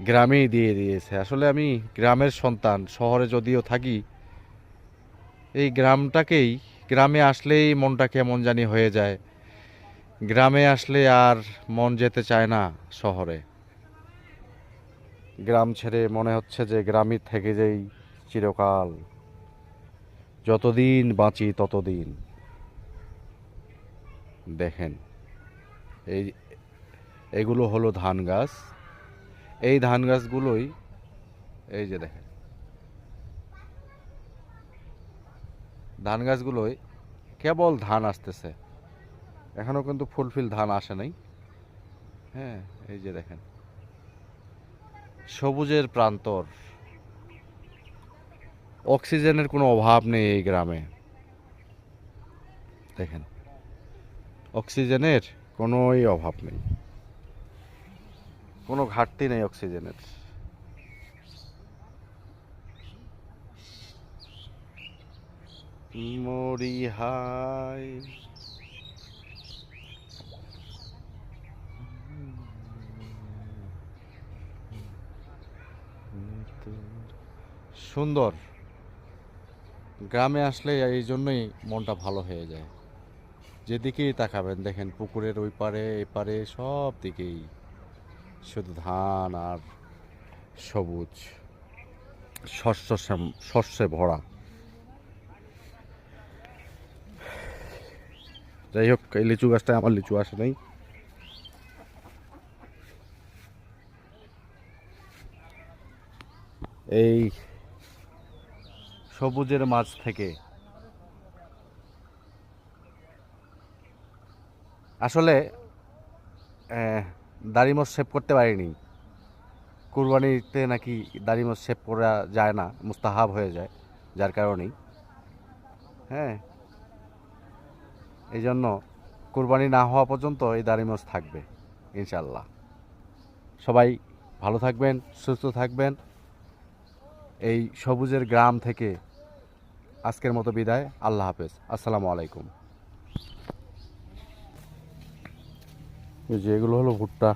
গ্রামেই দিয়ে দিয়েছে। আসলে আমি গ্রামের সন্তান, শহরে যদিও থাকি, এই গ্রামটাকেই, গ্রামে আসলেই মনটা কেমন জানি হয়ে যায়। গ্রামে আসলে আর মন যেতে চায় না শহরে। গ্রাম ছেড়ে মনে হচ্ছে যে গ্রামই থেকে যেই চিরকাল। যতদিন বাঁচি ততদিন। দেখেন, এই, এগুলো হলো ধান গাছ। এই ধান গাছগুলোই, এই যে দেখেন, ধান গাছগুলোই কেবল ধান আসতেছে। এখনও কিন্তু ফুলফিল ধান আসে নাই। হ্যাঁ এই যে দেখেন, সবুজের প্রান্তর। অক্সিজেনের কোনো অভাব নেই এই গ্রামে। দেখেন, অক্সিজেনের কোনোই অভাব নেই। কোনো ঘাটতি নেই অক্সিজেনের। মরি হাই সুন্দর। গ্রামে আসলে এই জন্যই মনটা ভালো হয়ে যায়। যেদিকেই তাকাবেন, দেখেন পুকুরের ওই পারে এ পারে সব দিকেই শুধু ধান আর সবুজ, শস্য শস্যে ভরা। যাই হোক, এই লিচু গাছটায় আমার লিচু আসে নাই। এই সবুজের মাঝ থেকে। আসলে দাড়িমস সেভ করতে পারিনি। কুরবানিতে নাকি দাড়িমস সেভ করা যায় না, মুস্তাহাব হয়ে যায়, যার কারণেই। হ্যাঁ। এই জন্য কুরবানি না হওয়া পর্যন্ত এই দাড়িমস থাকবে ইনশাল্লাহ সবাই ভালো থাকবেন, সুস্থ থাকবেন। এই সবুজের গ্রাম থেকে আজকের মতো বিদায়। আল্লাহ হাফেজ। আসসালামু আলাইকুম। এই যে এগুলো হলো ভুট্টা।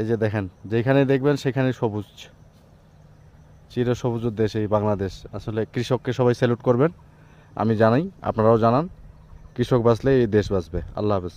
এই যে দেখেন, যেখানে দেখবেন সেখানে সবুজ। চির সবুজের দেশ এই বাংলাদেশ। আসলে কৃষককে সবাই স্যালুট করবেন। আমি জানাই আপনারাও জানান। কৃষক বাঁচলে এই দেশ বাঁচবে। আল্লাহ হাফেজ।